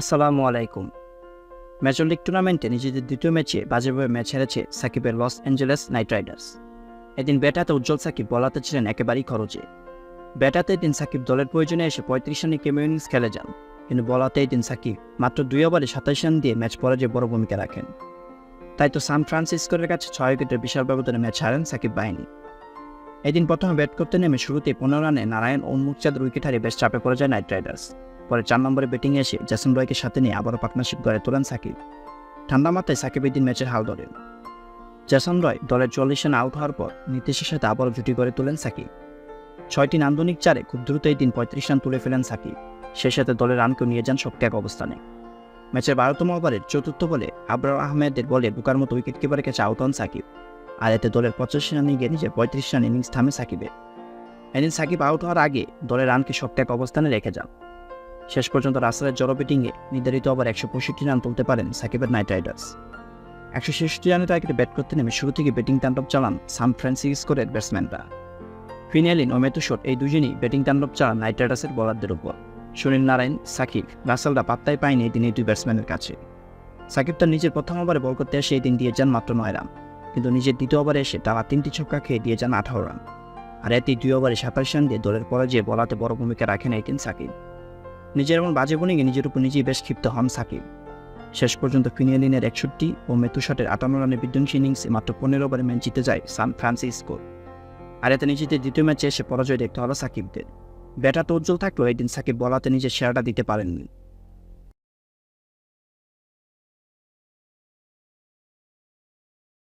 আসসালামু আলাইকুম। Major league টুর্নামেন্টে নিজেদের দ্বিতীয় ম্যাচে বাজেভাবে ম্যাচ হেরেছে সাকিবের লস অ্যাঞ্জেলেস নাইট রাইডার্স এদিন ব্যাটাতে উজ্জ্বল সাকিব বলাতে ছিলেন একেবারেই খরচে। ব্যাটাতে এদিন সাকিব দলের প্রয়োজনে এসে পঁয়ত্রিশ রানে কেমন ইনিংস খেলে যান। কিন্তু বলাতে এদিন সাকিব মাত্র দুই ওভারে সাতাশ রান দিয়ে ম্যাচ পরাজয়ে বড় ভূমিকা রাখেন। তাই তো সান ফ্রান্সিসকোর কাছে ছয় উইকেটের বিশাল ব্যবধানে ম্যাচ হারেন সাকিব বাহিনী। এদিন প্রথমে ব্যাট করতে নেমে শুরুতে পনেরো রানে নারায়ণ ও মুখচাঁদের উইকেট হারিয়ে বেশ চাপে পড়ে যায় নাইট রাইডার্স পরে চার নম্বরে ব্যাটিংয়ে এসে জেসন রয়কে সাথে নিয়ে আবারও পার্টনারশিপ গড়ে তোলেন সাকিব। ঠান্ডা মাথায় সাকিব এই দিন ম্যাচের হাল ধরেন। জেসন রয় দলের চল্লিশ রান আউট হওয়ার পর নীতিশের সাথে আবারও জুটি করে তোলেন সাকিব। ছয়টি নান্দনিক চারে খুব দ্রুত এই দিন পঁয়ত্রিশ রান তুলে ফেলেন সাকিব। সে সাথে দলের রানকেও নিয়ে যান শক্তি এক অবস্থানে। ম্যাচের বারোতম ওভারের চতুর্থ বলে আবরার আহমেদের বলে বুকার মতো উইকেট কিপারের কাছে আউট হন সাকিব। আর এতে দলের পঁচাশি রানে গিয়ে নিজের পঁয়ত্রিশ রান ইনিংস থামে সাকিবের। এদিন সাকিব আউট হওয়ার আগে দলের রানকে শক্তি এক অবস্থানে রেখে যান। শেষ পর্যন্ত রাসেলের জড়ো ব্যাটিংয়ে নির্ধারিত ওভার একশো পঁয়ষট্টি রান তুলতে পারেন সাকিবের নাইট রাইডার্স। একশো ছেষট্টি রানের টার্গেটে ব্যাট করতে নেমে শুরু থেকে ব্যাটিং তাণ্ডব চালান সান ফ্রান্সিসকোরের ব্যাটসম্যানরা ফিনিয়ালিন ও মেতুশট এই দুজনই ব্যাটিং তাণ্ডব চালান নাইট রাইডার্সের বোলারদের উপর। সুনীল নারায়ণ, সাকিব, রাসেলরা পাত্তাই পায়নি এই দুই ব্যাটসম্যানের কাছে। সাকিব তার নিজের প্রথম ওভারে বল করতে এসে দিন দিয়ে যান মাত্র নয় রান কিন্তু নিজের দ্বিতীয় ওভারে এসে টানা তিনটি ছক্কা খেয়ে দিয়ে যান আঠারো রান আর এতে দুই ওভারে সাতাশ রান দিয়ে দলের পরাজয়ে বলাতে বড় ভূমিকা রাখেন এই দিন সাকিব। নিজের এমন বাজে বোনিংয়ে নিজের উপর নিজেই বেশ ক্ষিপ্ত হন সাকিব। শেষ পর্যন্ত ফিনিয়ালিনের একষট্টি ও মেতুশটের আটান্ন রানের বিধ্বংসী ইনিংসে মাত্র পনেরো ওভারে ম্যাচ জিতে যায় সান ফ্রান্সিসকো। আর এতে নিজেদের দ্বিতীয় ম্যাচে এসে পরাজয় দেখতে হলো সাকিবদের। ব্যাটার তো উজ্জ্বল থাকলেও এদিন সাকিব বলাতে নিজের সেরাটা দিতে পারেননি।